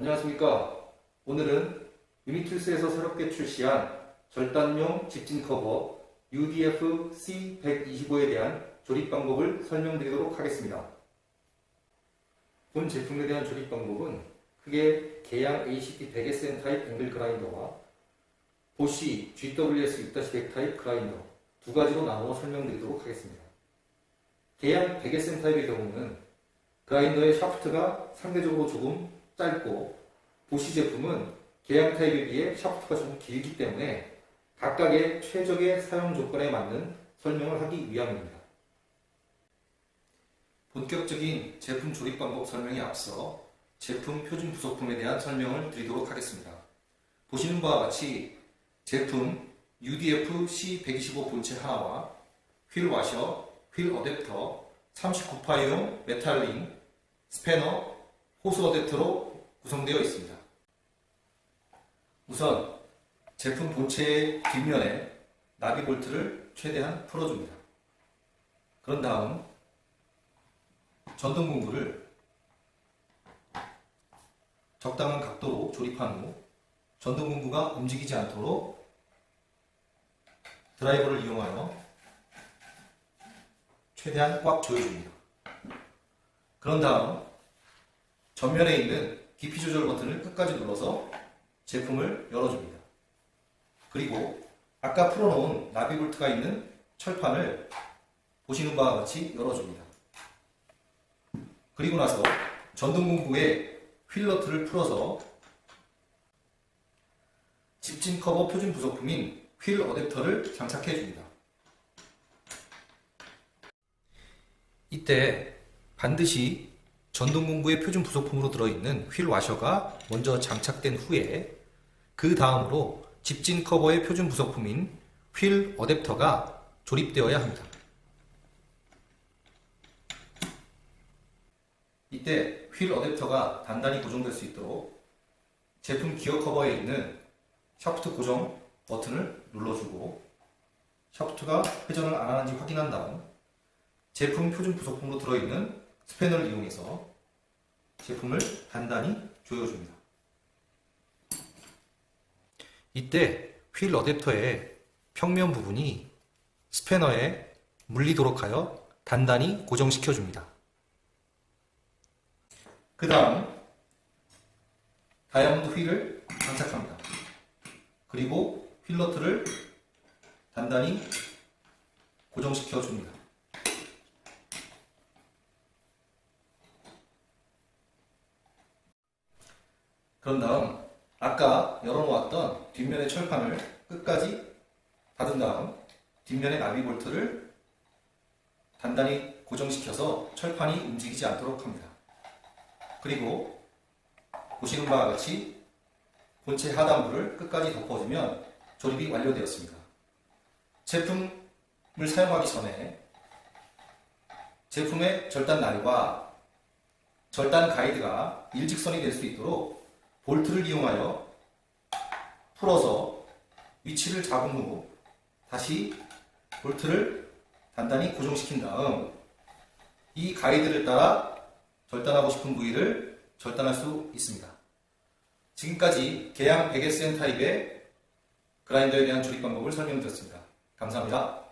안녕하십니까. 오늘은 유니툴스에서 새롭게 출시한 절단용 집진 커버 UDF C125에 대한 조립 방법을 설명드리도록 하겠습니다. 본 제품에 대한 조립 방법은 크게 개양 ACT 100SN 타입 앵글 그라인더와 보시 GWS 6-100 타입 그라인더 두 가지로 나누어 설명드리도록 하겠습니다. 개양 100SM 타입의 경우는 그라인더의 샤프트가 상대적으로 조금 짧고 보시 제품은 개양 타입에 비해 샤프트가 좀 길기 때문에 각각의 최적의 사용 조건에 맞는 설명을 하기 위함입니다. 본격적인 제품 조립 방법 설명에 앞서 제품 표준 부속품에 대한 설명을 드리도록 하겠습니다. 보시는 바와 같이 제품 UDF C125 본체 하나와 휠 와셔, 휠 어댑터, 39파이용 메탈링, 스패너, 호스 어댑터로 구성되어 있습니다. 우선 제품 본체의 뒷면에 나비 볼트를 최대한 풀어줍니다. 그런 다음 전동 공구를 적당한 각도로 조립한 후 전동 공구가 움직이지 않도록 드라이버를 이용하여 최대한 꽉 조여줍니다. 그런 다음 전면에 있는 깊이 조절 버튼을 끝까지 눌러서 제품을 열어줍니다. 그리고 아까 풀어놓은 나비 볼트가 있는 철판을 보시는 바와 같이 열어줍니다. 그리고 나서 전동 공구에 휠 너트를 풀어서 집진 커버 표준 부속품인 휠 어댑터를 장착해 줍니다. 이때 반드시 전동 공구의 표준 부속품으로 들어있는 휠 와셔가 먼저 장착된 후에 그 다음으로 집진 커버의 표준 부속품인 휠 어댑터가 조립되어야 합니다. 이때 휠 어댑터가 단단히 고정될 수 있도록 제품 기어 커버에 있는 샤프트 고정 버튼을 눌러주고 샤프트가 회전을 안 하는지 확인한 다음 제품 표준 부속품으로 들어있는 스패너를 이용해서 제품을 단단히 조여줍니다. 이때 휠 어댑터의 평면 부분이 스패너에 물리도록 하여 단단히 고정시켜 줍니다. 그 다음 다이아몬드 휠을 장착합니다. 그리고 휠 너트를 단단히 고정시켜 줍니다. 그런 다음 아까 열어놓았던 뒷면의 철판을 끝까지 닫은 다음 뒷면의 나비 볼트를 단단히 고정시켜서 철판이 움직이지 않도록 합니다. 그리고 보시는 바와 같이 본체 하단부를 끝까지 덮어주면 조립이 완료되었습니다. 제품을 사용하기 전에 제품의 절단 날과 절단 가이드가 일직선이 될 수 있도록 볼트를 이용하여 풀어서 위치를 잡은 후 다시 볼트를 단단히 고정시킨 다음 이 가이드를 따라 절단하고 싶은 부위를 절단할 수 있습니다. 지금까지 개양 100SN 타입의 그라인더에 대한 조립 방법을 설명드렸습니다. 감사합니다.